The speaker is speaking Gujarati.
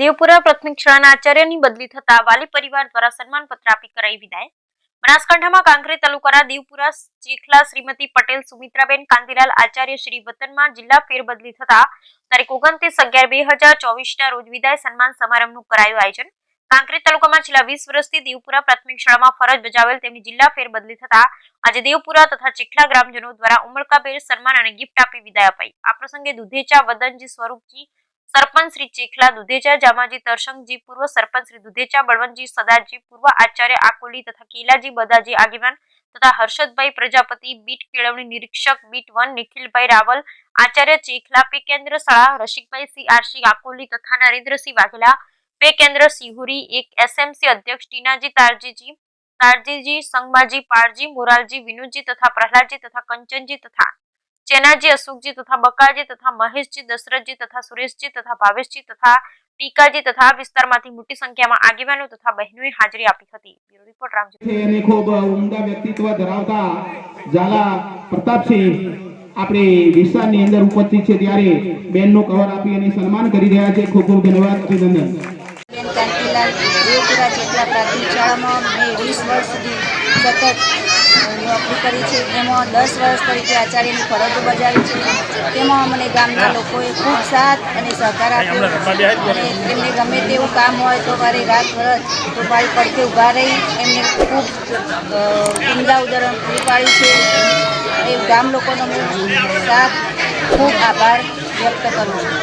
દેવપુરા પ્રાથમિક શાળાના આચાર્યની બદલી થતા વાલી પરિવાર દ્વારા સન્માનપત્ર આપી કરાઈ વિદાય. બનાસકાંઠામાં કાંકરે તાલુકાના દેવપુરા ચીખલા શ્રીમતી પટેલ સુમિત્રાબેન કાંતિલાલ આચાર્ય શ્રી વતનમાં જિલ્લા ફેરબદલી થતા તારીખ ઓગણત્રીસ અગિયાર બે હજાર ચોવીસના રોજ વિદાય સન્માન સમારંભનું કરાયું આયોજન. કાંકરેજ તાલુકામાં છેલ્લા વીસ વર્ષથી દેવપુરા પ્રાથમિક શાળામાં ફરજ બજાવેલ તેમની જિલ્લા ફેરબદલી થતા આજે દેવપુરા તથા ચીખલા ગ્રામજનો દ્વારા ઉમળકાભેર સન્માન અને ગિફ્ટ આપી વિદાય અપાઈ. આ પ્રસંગે દુધેચા વદનજી સ્વરૂપજી સરપંચ શ્રી ચેખલા દુધેજા, જામાજી તરસંગજી પૂર્વ સરપંચ શ્રી દુધેચા બળવંતજી સદાજી પૂર્વ આચાર્ય આકોલી તથા કેલાજી બદાજી આગેવાન તથા હર્ષદભાઈ પ્રજાપતિ, બીટ કેળવણી નિરીક્ષક, bit one નિખિલભાઈ Raval, Acharya Chekhla pay કેન્દ્ર શાળા, રસિકભાઈ સી આરસી આકોલી તથા નરેન્દ્રસિંહ વાઘેલા પે કેન્દ્ર સિહુરી, એક એસએમસી અધ્યક્ષ ટીનાજી તારજીજી તારજીજી સંગમાજી પાળજી મોરાલજી વિનુજી તથા પ્રહલાદજી તથા કંચનજી તથા ચેનાજી અશોકજી તથા બકાજી તથા મહેશજી, દશરથજી તથા સુરેશજી તથા ભાવેશજી તથા ટીકાજી તથા વિસ્તારમાંથી મોટી સંખ્યામાં આગેવાનો તથા બહેનોએ હાજરી આપી હતી. બ્યુરો રિપોર્ટ રામજી ખૂબ ઉમદા વ્યક્તિત્વ ધરાવતા ઝાલા પ્રતાપસિંહ આપણે વિસ્તારની અંદર ઉપસ્થિત છે. ત્યારે બેનનું કવર આપી અને સન્માન કરી રહ્યા છે. ખૂબ ખૂબ ધન્યવાદ, અભિનંદન. કાંતિલાલ દેવપુરા જેટલા પ્રાથમિક શાળામાં મેં વીસ વર્ષ સુધી સતત નોકરી કરી છે. એમાં દસ વર્ષ તરીકે આચાર્યની ફરજો બજાવી છે. તેમાં અમને ગામના લોકોએ ખૂબ સાથ અને સહકાર આપ્યો. અને એમને ગમે તેવું કામ હોય તો મારી રાત વરસ તો મારી પડખે ઊભા રહી એમને ખૂબ ઉમદા ઉદાહરણ પૂરું પાડ્યું છે. એ ગામ લોકોનો હું સાથ ખૂબ આભાર વ્યક્ત કરું છું.